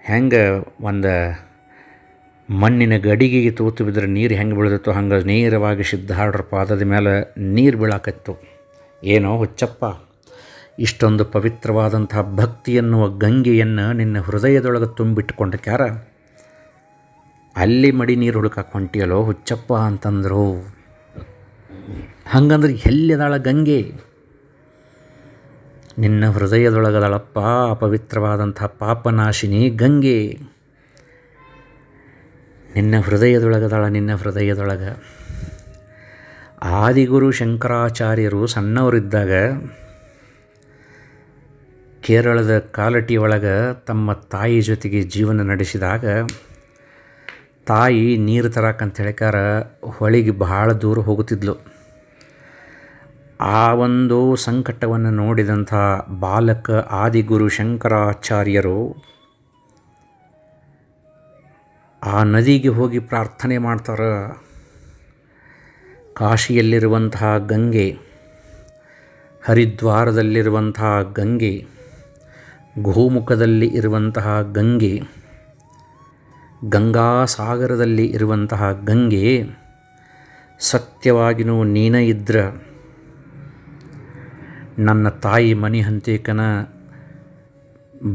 ಹೆಂಗೆ ಒಂದು ಮಣ್ಣಿನ ಗಡಿಗೆಗೆ ತೂತು ಬಿದ್ದರೆ ನೀರು ಹೆಂಗೆ ಬೀಳ್ದಿತ್ತು ಹಂಗೆ ನೇರವಾಗಿ ಸಿದ್ಧಾರ್ಡ್ರ ಪಾದದ ಮೇಲೆ ನೀರು ಬೀಳಾಕತ್ತು. ಏನೋ ಹುಚ್ಚಪ್ಪ? ಇಷ್ಟೊಂದು ಪವಿತ್ರವಾದಂತಹ ಭಕ್ತಿ ಎನ್ನುವ ಗಂಗೆಯನ್ನು ನಿನ್ನ ಹೃದಯದೊಳಗೆ ತುಂಬಿಟ್ಟುಕೊಂಡಕ್ಯಾರ ಅಲ್ಲಿ ಮಡಿ ನೀರು ಹುಡುಕಕ್ಕೆ ಹೊಂಟಿಯಲ್ಲೋ ಹುಚ್ಚಪ್ಪ ಅಂತಂದರು. ಹಂಗಂದ್ರೆ ಎಲ್ಲಿದಾಳ ಗಂಗೆ? ನಿನ್ನ ಹೃದಯದೊಳಗದಳಪ್ಪ ಅಪವಿತ್ರವಾದಂಥ ಪಾಪನಾಶಿನಿ ಗಂಗೆ. ನಿನ್ನ ಹೃದಯದೊಳಗದಳ ನಿನ್ನ ಹೃದಯದೊಳಗೆ. ಆದಿಗುರು ಶಂಕರಾಚಾರ್ಯರು ಸಣ್ಣವರಿದ್ದಾಗ ಕೇರಳದ ಕಾಲಟಿ ಒಳಗೆ ತಮ್ಮ ತಾಯಿ ಜೊತೆಗೆ ಜೀವನ ನಡೆಸಿದಾಗ, ತಾಯಿ ನೀರು ತರಕಂತ ಹೇಳಿಕಾರ ಹೊಳಿಗೆ ಭಾಳ ದೂರ ಹೋಗುತ್ತಿದ್ಲು. ಆ ಒಂದು ಸಂಕಟವನ್ನು ನೋಡಿದಂಥ ಬಾಲಕ ಆದಿಗುರು ಶಂಕರಾಚಾರ್ಯರು ಆ ನದಿಗೆ ಹೋಗಿ ಪ್ರಾರ್ಥನೆ ಮಾಡ್ತಾರೆ. ಕಾಶಿಯಲ್ಲಿರುವಂತಹ ಗಂಗೆ, ಹರಿದ್ವಾರದಲ್ಲಿರುವಂತಹ ಗಂಗೆ ಗೋಮುಖದಲ್ಲಿ ಇರುವಂತಹ ಗಂಗೆ, ಗಂಗಾಸಾಗರದಲ್ಲಿ ಇರುವಂತಹ ಗಂಗೆ, ಸತ್ಯವಾಗಿನೂ ನೀನ ಇದ್ರ. ನನ್ನ ತಾಯಿ ಮನೆ ಹಂತೇಕನ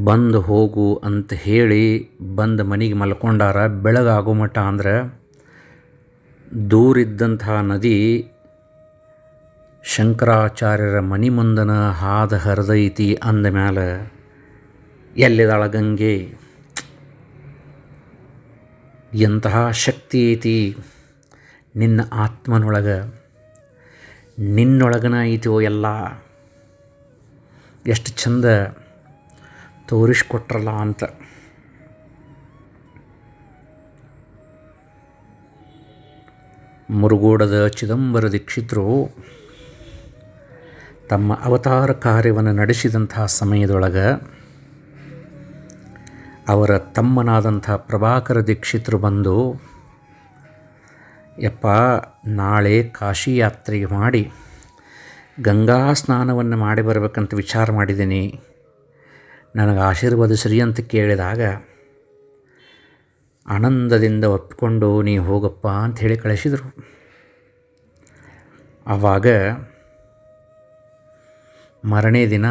ಬಂದು ಹೋಗು ಅಂತ ಹೇಳಿ ಬಂದು ಮನೆಗೆ ಮಲ್ಕೊಂಡಾರ ಬೆಳಗಾಗೋ ಮಟ್ಟ ಅಂದ್ರೆ ದೂರಿದ್ದಂತಹ ನದಿ ಶಂಕರಾಚಾರ್ಯರ ಮನಿ ಮುಂದನ ಹಾದ ಹರಿದೈತಿ ಅಂದ ಮ್ಯಾಲೆ ಎಲ್ಲಿದಾಳ ಗಂಗೆ? ಎಂತಹ ಶಕ್ತಿ ಐತಿ? ನಿನ್ನ ಆತ್ಮನೊಳಗೆ, ನಿನ್ನೊಳಗನ ಐತಿವೋ ಎಲ್ಲ? ಎಷ್ಟು ಚಂದ ತೋರಿಸ್ಕೊಟ್ರಲ್ಲ ಅಂತ. ಮುರುಗೋಡದ ಚಿದಂಬರ ದೀಕ್ಷಿತರು ತಮ್ಮ ಅವತಾರ ಕಾರ್ಯವನ್ನು ನಡೆಸಿದಂತಹ ಸಮಯದೊಳಗೆ ಅವರ ತಮ್ಮನಾದಂಥ ಪ್ರಭಾಕರ ದೀಕ್ಷಿತರು ಬಂದು, ಯಪ್ಪ, ನಾಳೆ ಕಾಶಿ ಯಾತ್ರೆಗೆ ಮಾಡಿ, ಗಂಗಾ ಸ್ನಾನವನ್ನು ಮಾಡಿ ಬರಬೇಕಂತ ವಿಚಾರ ಮಾಡಿದ್ದೀನಿ. ನನಗೆ ಆಶೀರ್ವದಿಸ್ರಿ ಅಂತ ಕೇಳಿದಾಗ, ಆನಂದದಿಂದ ಒಪ್ಪಿಕೊಂಡು ನೀ ಹೋಗಪ್ಪ ಅಂತ ಹೇಳಿ ಕಳಿಸಿದರು. ಆವಾಗ ಮರನೇ ದಿನ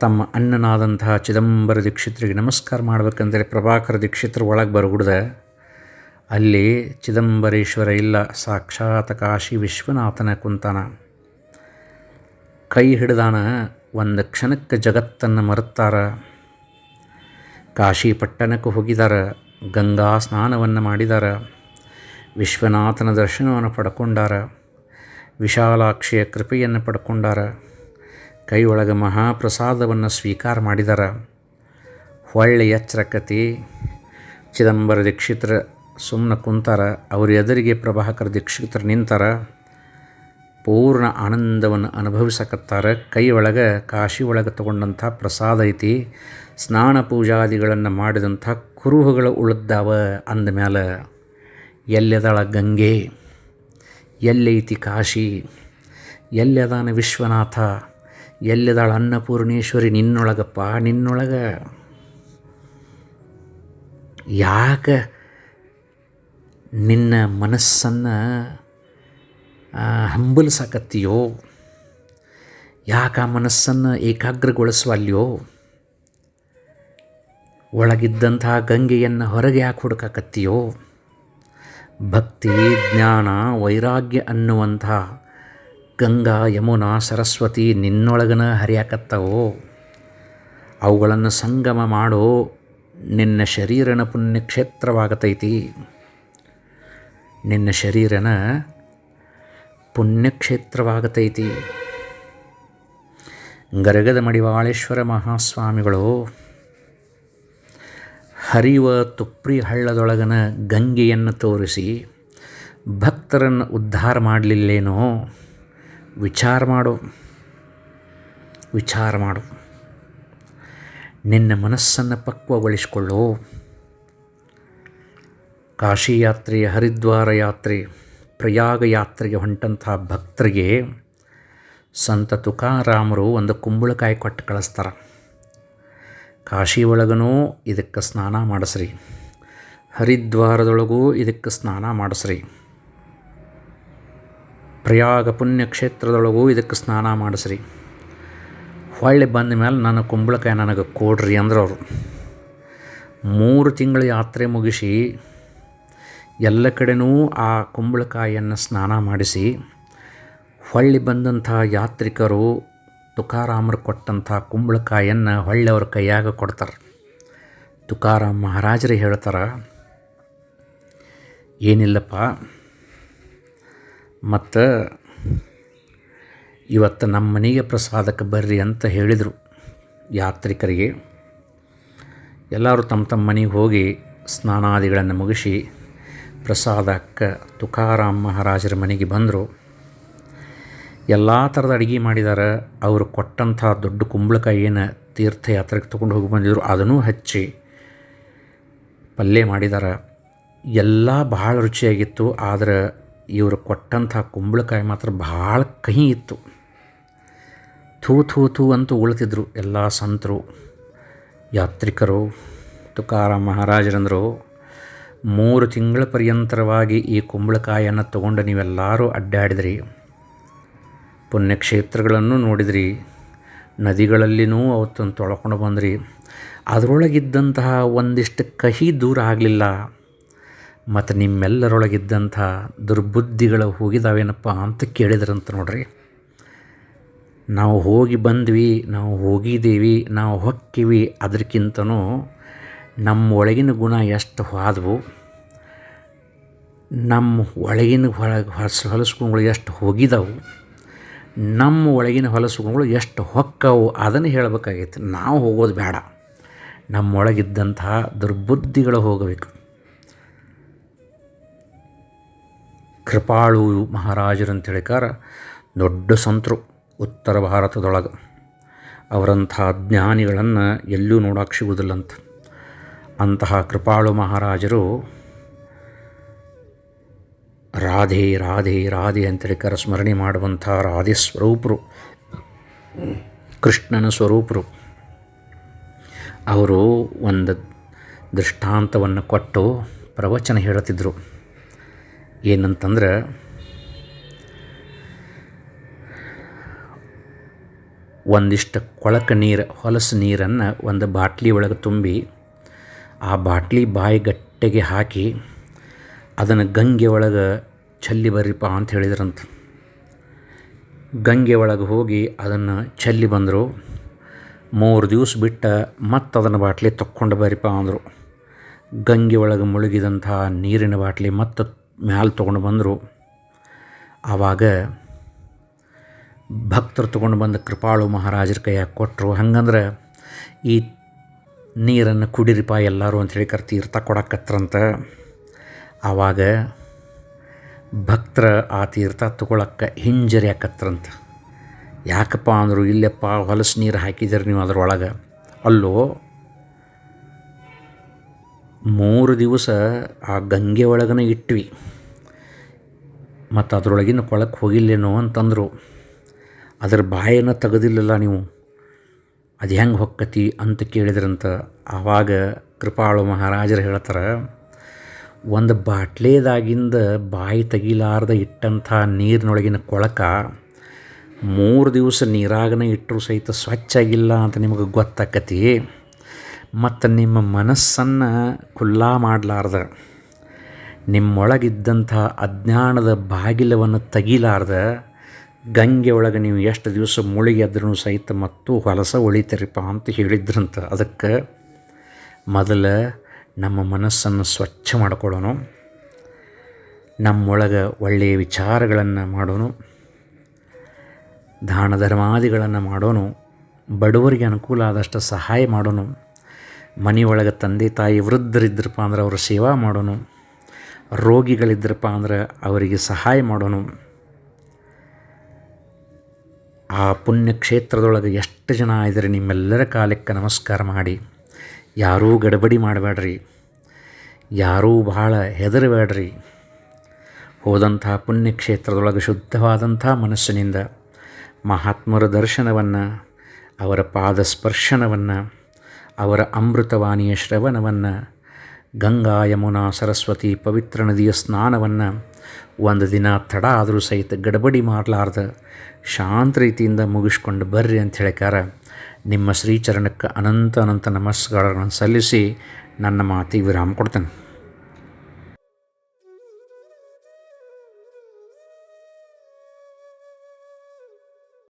ತಮ್ಮ ಅಣ್ಣನಾದಂತಹ ಚಿದಂಬರ ದೀಕ್ಷಿತರಿಗೆ ನಮಸ್ಕಾರ ಮಾಡ್ಬೇಕಂತೇಳಿ ಪ್ರಭಾಕರ ದೀಕ್ಷಿತ್ರ ಒಳಗೆ ಬರಗುಡ್ದೆ. ಅಲ್ಲಿ ಚಿದಂಬರೇಶ್ವರ ಇಲ್ಲ, ಸಾಕ್ಷಾತ್ ಕಾಶಿ ವಿಶ್ವನಾಥನ ಕುಂತಾನ. ಕೈ ಹಿಡ್ದಾನ ಒಂದು ಕ್ಷಣಕ್ಕೆ ಜಗತ್ತನ್ನು ಮರುತ್ತಾರ. ಕಾಶಿ ಪಟ್ಟಣಕ್ಕೆ ಹೋಗಿದಾರ, ಗಂಗಾ ಸ್ನಾನವನ್ನು ಮಾಡಿದಾರ. ವಿಶ್ವನಾಥನ ದರ್ಶನವನ್ನು ಪಡ್ಕೊಂಡಾರ, ವಿಶಾಲಾಕ್ಷಿಯ ಕೃಪೆಯನ್ನು ಪಡ್ಕೊಂಡಾರ. ಕೈ ಒಳಗೆ ಮಹಾಪ್ರಸಾದವನ್ನು ಸ್ವೀಕಾರ ಮಾಡಿದಾರ. ಹೊಳ್ಳಿ ಎಚ್ಚರಕತಿ, ಚಿದಂಬರ ದೀಕ್ಷಿತರ ಸುಮ್ಮನೆ ಕುಂತಾರ, ಅವ್ರ ಎದುರಿಗೆ ಪ್ರಭಾಕರ ದೀಕ್ಷಿತರು ನಿಂತಾರ. ಪೂರ್ಣ ಆನಂದವನ್ನು ಅನುಭವಿಸಕತ್ತಾರ. ಕೈ ಕಾಶಿ ಒಳಗೆ ತಗೊಂಡಂಥ ಪ್ರಸಾದ ಐತಿ. ಸ್ನಾನ ಪೂಜಾದಿಗಳನ್ನು ಮಾಡಿದಂಥ ಕುರುಹುಗಳು ಉಳಿದಾವ ಅಂದಮೇಲೆ ಎಲ್ಲೆದಳ ಗಂಗೆ? ಎಲ್ಲೈತಿ ಕಾಶಿ? ಎಲ್ಲದಾನ ವಿಶ್ವನಾಥ? ಎಲ್ಲದಾಳ ಅನ್ನಪೂರ್ಣೇಶ್ವರಿ ನಿನ್ನೊಳಗಪ್ಪ, ನಿನ್ನೊಳಗೆ ಯಾಕೆ ನಿನ್ನ ಮನಸ್ಸನ್ನು ಹಂಬಲಿಸಾಕತ್ತೀಯೋ? ಯಾಕೆ ಆ ಮನಸ್ಸನ್ನು ಏಕಾಗ್ರಗೊಳಿಸುವಲ್ಲಿಯೋ ಒಳಗಿದ್ದಂತಹ ಗಂಗೆಯನ್ನು ಹೊರಗೆ ಯಾಕೆ ಹುಡುಕಾಕತ್ತೀಯೋ? ಭಕ್ತಿ, ಜ್ಞಾನ, ವೈರಾಗ್ಯ ಅನ್ನುವಂಥ ಗಂಗಾ, ಯಮುನಾ, ಸರಸ್ವತಿ ನಿನ್ನೊಳಗನ ಹರಿಯಾಕತ್ತವೋ? ಅವುಗಳನ್ನು ಸಂಗಮ ಮಾಡೋ ನಿನ್ನ ಶರೀರನ ಪುಣ್ಯಕ್ಷೇತ್ರವಾಗತೈತಿ. ನಿನ್ನ ಶರೀರನ ಪುಣ್ಯಕ್ಷೇತ್ರವಾಗತೈತಿ. ಗರಗದ ಮಡಿವಾಳೇಶ್ವರ ಮಹಾಸ್ವಾಮಿಗಳು, ಹರಿಯುವ ತುಪ್ರಿ ಹಳ್ಳದೊಳಗನ ಗಂಗೆಯನ್ನು ತೋರಿಸಿ ಭಕ್ತರನ್ನು ಉದ್ಧಾರ ಮಾಡಲಿಲ್ಲೇನೋ? ವಿಚಾರ ಮಾಡು ವಿಚಾರ ಮಾಡು. ನಿನ್ನ ಮನಸ್ಸನ್ನು ಪಕ್ವಗೊಳಿಸಿಕೊಳ್ಳು. ಕಾಶಿ ಯಾತ್ರೆ ಹರಿದ್ವಾರ ಯಾತ್ರೆ, ಪ್ರಯಾಗ ಯಾತ್ರೆಗೆ ಹೊಂಟಂತಹ ಭಕ್ತರಿಗೆ ಸಂತ ತುಕಾರಾಮರು ಒಂದು ಕುಂಬಳಕಾಯಿ ಕೊಟ್ಟು ಕಳಿಸ್ತಾರೆ. ಕಾಶಿ ಒಳಗನೂ ಇದಕ್ಕೆ ಸ್ನಾನ ಮಾಡಿಸ್ರಿ. ಹರಿದ್ವಾರದೊಳಗೂ ಇದಕ್ಕೆ ಸ್ನಾನ ಮಾಡಿಸ್ರಿ. ಪ್ರಯಾಗ ಪುಣ್ಯಕ್ಷೇತ್ರದೊಳಗೂ ಇದಕ್ಕೆ ಸ್ನಾನ ಮಾಡಿಸ್ರಿ. ಹೊಳ್ಳಿ ಬಂದ ಮೇಲೆ ನನ್ನ ಕುಂಬಳಕಾಯಿ ನನಗೆ ಕೊಡ್ರಿ ಅಂದ್ರೆ ಅವರು ಮೂರು ತಿಂಗಳ ಯಾತ್ರೆ ಮುಗಿಸಿ ಎಲ್ಲ ಕಡೆನೂ ಆ ಕುಂಬಳಕಾಯಿಯನ್ನು ಸ್ನಾನ ಮಾಡಿಸಿ ಹೊಳ್ಳಿ ಬಂದಂಥ ಯಾತ್ರಿಕರು ತುಕಾರಾಮರು ಕೊಟ್ಟಂಥ ಕುಂಬಳಕಾಯಿಯನ್ನು ಹೊಳ್ಳಿ ಅವ್ರ ಕೈಯಾಗ ಕೊಡ್ತಾರೆ. ತುಕಾರಾಮ್ ಮಹಾರಾಜರು ಹೇಳ್ತಾರೆ, ಏನಿಲ್ಲಪ್ಪ ಮತ್ತು ಇವತ್ತು ನಮ್ಮ ಮನೆಗೆ ಪ್ರಸಾದಕ್ಕೆ ಬರ್ರಿ ಅಂತ ಹೇಳಿದರು ಯಾತ್ರಿಕರಿಗೆ. ಎಲ್ಲರೂ ತಮ್ಮ ತಮ್ಮ ಮನೆಗೆ ಹೋಗಿ ಸ್ನಾನಾದಿಗಳನ್ನು ಮುಗಿಸಿ ಪ್ರಸಾದಕ್ಕೆ ತುಕಾರಾಮ್ ಮಹಾರಾಜರ ಮನೆಗೆ ಬಂದರು. ಎಲ್ಲ ಥರದ ಅಡುಗೆ ಮಾಡಿದ್ದಾರೆ ಅವರು ಕೊಟ್ಟಂಥ ದೊಡ್ಡ ಕುಂಬಳಕಾಯಿ ಏನು ತೀರ್ಥಯಾತ್ರೆಗೆ ತೊಗೊಂಡು ಹೋಗಿ ಬಂದಿದ್ರು. ಅದನ್ನೂ ಹಚ್ಚಿ ಪಲ್ಯ ಮಾಡಿದ್ದಾರೆ ಎಲ್ಲ ಭಾಳ ರುಚಿಯಾಗಿತ್ತು. ಆದರೆ ಇವರು ಕೊಟ್ಟಂಥ ಕುಂಬಳಕಾಯಿ ಮಾತ್ರ ಭಾಳ ಕಹಿ ಇತ್ತು. ಥೂ ಥೂ ಥೂ ಅಂತೂ ಉಳ್ತಿದ್ರು ಎಲ್ಲ ಸಂತರು, ಯಾತ್ರಿಕರು ತುಕಾರ ಮಹಾರಾಜರಂದರು. ಮೂರು ತಿಂಗಳ ಪರ್ಯಂತರವಾಗಿ ಈ ಕುಂಬಳಕಾಯಿಯನ್ನು ತಗೊಂಡು ನೀವೆಲ್ಲರೂ ಅಡ್ಡಾಡಿದ್ರಿ. ಪುಣ್ಯಕ್ಷೇತ್ರಗಳನ್ನು ನೋಡಿದ್ರಿ. ನದಿಗಳಲ್ಲಿನೂ ಅವತ್ತನ್ನು ತೊಳ್ಕೊಂಡು ಬಂದ್ರಿ. ಅದರೊಳಗಿದ್ದಂತಹ ಒಂದಿಷ್ಟು ಕಹಿ ದೂರ ಆಗಲಿಲ್ಲ. ಮತ್ತು ನಿಮ್ಮೆಲ್ಲರೊಳಗಿದ್ದಂಥ ದುರ್ಬುದ್ಧಿಗಳು ಹೋಗಿದಾವೇನಪ್ಪ ಅಂತ ಕೇಳಿದ್ರಂತ ನೋಡ್ರಿ. ನಾವು ಹೋಗಿ ಬಂದ್ವಿ, ನಾವು ಹೋಗಿದ್ದೀವಿ, ನಾವು ಹೊಕ್ಕಿವಿ ಅದಕ್ಕಿಂತನೂ ನಮ್ಮ ಒಳಗಿನ ಗುಣ ಎಷ್ಟು ಹಾದವು ನಮ್ಮ ಒಳಗಿನ ಹೊರಗೆ ಹೊಸ ಹೊಲಸುಗಳು ಎಷ್ಟು ಹೋಗಿದಾವು, ನಮ್ಮ ಒಳಗಿನ ಹೊಲಸುಗಳು ಎಷ್ಟು ಹೊಕ್ಕವು ಅದನ್ನು ಹೇಳಬೇಕಾಗಿತ್ತು ನಾವು ಹೋಗೋದು ಬೇಡ. ನಮ್ಮೊಳಗಿದ್ದಂತಹ ದುರ್ಬುದ್ಧಿಗಳು ಹೋಗಬೇಕು. ಕೃಪಾಳು ಮಹಾರಾಜರಂತ ಹೇಳಿಕಾರ ದೊಡ್ಡ ಸಂತರು ಉತ್ತರ ಭಾರತದೊಳಗೆ. ಅವರಂಥ ಜ್ಞಾನಿಗಳನ್ನು ಎಲ್ಲೂ ನೋಡೋಕೆ ಸಿಗುವುದಿಲ್ಲಂತ. ಅಂತಹ ಕೃಪಾಳು ಮಹಾರಾಜರು ರಾಧೆ ರಾಧೆ ರಾಧೆ ಅಂತೇಳಿಕರ ಸ್ಮರಣೆ ಮಾಡುವಂಥ ರಾಧೆ ಸ್ವರೂಪರು. ಕೃಷ್ಣನ ಸ್ವರೂಪರು. ಅವರು ಒಂದು ದೃಷ್ಟಾಂತವನ್ನು ಕೊಟ್ಟು ಪ್ರವಚನ ಹೇಳುತ್ತಿದ್ದರು ಏನಂತಂದ್ರೆ, ಒಂದಿಷ್ಟು ಕೊಳಕ ನೀರು, ಹೊಲಸು ನೀರನ್ನು ಒಂದು ಬಾಟ್ಲಿ ಒಳಗೆ ತುಂಬಿ, ಆ ಬಾಟ್ಲಿ ಬಾಯಿ ಗಟ್ಟೆಗೆ ಹಾಕಿ, ಅದನ್ನು ಗಂಗೆ ಒಳಗೆ ಚಲ್ಲಿ ಬರ್ರಿಪ್ಪ ಅಂತ ಹೇಳಿದ್ರಂತ. ಗಂಗೆ ಒಳಗೆ ಹೋಗಿ ಅದನ್ನು ಚಲ್ಲಿ ಬಂದರು. ಮೂರು ದಿವಸ ಬಿಟ್ಟ ಮತ್ತು ಅದನ್ನು ಬಾಟ್ಲಿ ತಕ್ಕೊಂಡು ಬರ್ರಿಪ್ಪ ಅಂದರು. ಗಂಗೆ ಒಳಗೆ ಮುಳುಗಿದಂಥ ನೀರಿನ ಬಾಟ್ಲಿ ಮತ್ತೆ ಮ್ಯಾಲೆ ತೊಗೊಂಡು ಬಂದರು. ಆವಾಗ ಭಕ್ತರು ತೊಗೊಂಡು ಬಂದ ಕೃಪಾಳು ಮಹಾರಾಜರ ಕೈಯಾಗ ಕೊಟ್ಟರು ಹಂಗಂದ್ರೆ ಈ ನೀರನ್ನು ಕುಡಿರಿಪ ಎಲ್ಲರೂ ಅಂಥೇಳಿ ಕರ್ ತೀರ್ಥ ಕೊಡಕತ್ರಂತ ಆವಾಗ ಭಕ್ತರ ಆ ತೀರ್ಥ ತೊಗೊಳಕ್ಕೆ ಹಿಂಜರಿಯಾಕತ್ರಂತ ಯಾಕಪ್ಪ ಅಂದರು, ಇಲ್ಲಪ್ಪ ಹೊಲಸು ನೀರು ಹಾಕಿದ್ದೀರಿ ನೀವು ಅದರೊಳಗೆ. ಅಲ್ಲೋ ಮೂರು ದಿವಸ ಆ ಗಂಗೆ ಒಳಗನೆ ಇಟ್ವಿ. ಮತ್ತು ಅದರೊಳಗಿನ ಕೊಳಕ್ಕೆ ಹೋಗಿಲ್ಲೇನೋ ಅಂತಂದರು. ಅದರ ಬಾಯನ್ನು ತೆಗೆದಿಲ್ಲಲ್ಲ ನೀವು? ಅದು ಹೆಂಗೆ ಹೊಕ್ಕತಿ ಅಂತ ಕೇಳಿದ್ರಂತ ಆವಾಗ ಕೃಪಾಳು ಮಹಾರಾಜರು ಹೇಳ್ತಾರೆ, ಒಂದು ಬಾಟ್ಲೇದಾಗಿಂದ ಬಾಯಿ ತೆಗಿಲಾರ್ದ ಇಟ್ಟಂಥ ನೀರಿನೊಳಗಿನ ಕೊಳಕ ಮೂರು ದಿವಸ ನೀರಾಗನ ಇಟ್ಟರು ಸಹಿತ ಸ್ವಚ್ಛ ಆಗಿಲ್ಲ ಅಂತ ನಿಮಗೆ ಗೊತ್ತಾಕತಿ? ಮತ್ತು ನಿಮ್ಮ ಮನಸ್ಸನ್ನು ಖುಲ್ಲಾ ಮಾಡಲಾರ್ದ. ನಿಮ್ಮೊಳಗಿದ್ದಂಥ ಅಜ್ಞಾನದ ಬಾಗಿಲವನ್ನು ತೆಗಿಲಾರ್ದ. ಗಂಗೆ ಒಳಗೆ ನೀವು ಎಷ್ಟು ದಿವಸ ಮುಳುಗಿ ಆದ್ರೂ ಸಹಿತ ಮತ್ತು ಹೊಲಸ ಉಳಿತೀರಿಪ್ಪ ಅಂತ ಹೇಳಿದ್ರಂತ. ಅದಕ್ಕೆ ಮೊದಲು ನಮ್ಮ ಮನಸ್ಸನ್ನು ಸ್ವಚ್ಛ ಮಾಡಿಕೊಳ್ಳೋಣ ನಮ್ಮೊಳಗೆ ಒಳ್ಳೆಯ ವಿಚಾರಗಳನ್ನು ಮಾಡೋನು. ದಾನ ಧರ್ಮಾದಿಗಳನ್ನು ಮಾಡೋನು. ಬಡವರಿಗೆ ಅನುಕೂಲ ಆದಷ್ಟು ಸಹಾಯ ಮಾಡೋನು. ಮನೆಯೊಳಗೆ ತಂದೆ ತಾಯಿ ವೃದ್ಧರಿದ್ರಪ್ಪ ಅಂದ್ರೆ ಅವ್ರ ಸೇವಾ ಮಾಡೋನು, ರೋಗಿಗಳಿದ್ರಪ್ಪ ಅಂದ್ರೆ ಅವರಿಗೆ ಸಹಾಯ ಮಾಡೋನು. ಆ ಪುಣ್ಯಕ್ಷೇತ್ರದೊಳಗೆ ಎಷ್ಟು ಜನ ಇದ್ದರೆ ನಿಮ್ಮೆಲ್ಲರ ಕಾಲಕ್ಕೆ ನಮಸ್ಕಾರ ಮಾಡಿ. ಯಾರೂ ಗಡಬಡಿ ಮಾಡಬೇಡ್ರಿ. ಯಾರೂ ಬಹಳ ಹೆದರಬೇಡ್ರಿ. ಹೋದಂಥ ಪುಣ್ಯಕ್ಷೇತ್ರದೊಳಗೆ ಶುದ್ಧವಾದಂಥ ಮನಸ್ಸಿನಿಂದ ಮಹಾತ್ಮರ ದರ್ಶನವನ್ನು, ಅವರ ಪಾದ ಸ್ಪರ್ಶನವನ್ನು ಅವರ ಅಮೃತವಾಣಿಯ ಶ್ರವಣವನ್ನು, ಗಂಗಾ ಯಮುನಾ ಸರಸ್ವತಿ ಪವಿತ್ರ ನದಿಯ ಸ್ನಾನವನ್ನು ಒಂದು ದಿನ ತಡ ಆದರೂ ಸಹಿತ ಗಡಬಡಿ ಮಾಡಲಾರ್ದ ಶಾಂತ ರೀತಿಯಿಂದ ಮುಗಿಸ್ಕೊಂಡು ಬರ್ರಿ ಅಂತ ಹೇಳಿಕಾರ ನಿಮ್ಮ ಶ್ರೀಚರಣಕ್ಕೆ ಅನಂತ ಅನಂತ ನಮಸ್ಕಾರಗಳನ್ನು ಸಲ್ಲಿಸಿ ನನ್ನ ಮಾತಿಗೆ ವಿರಾಮ ಕೊಡ್ತೇನೆ.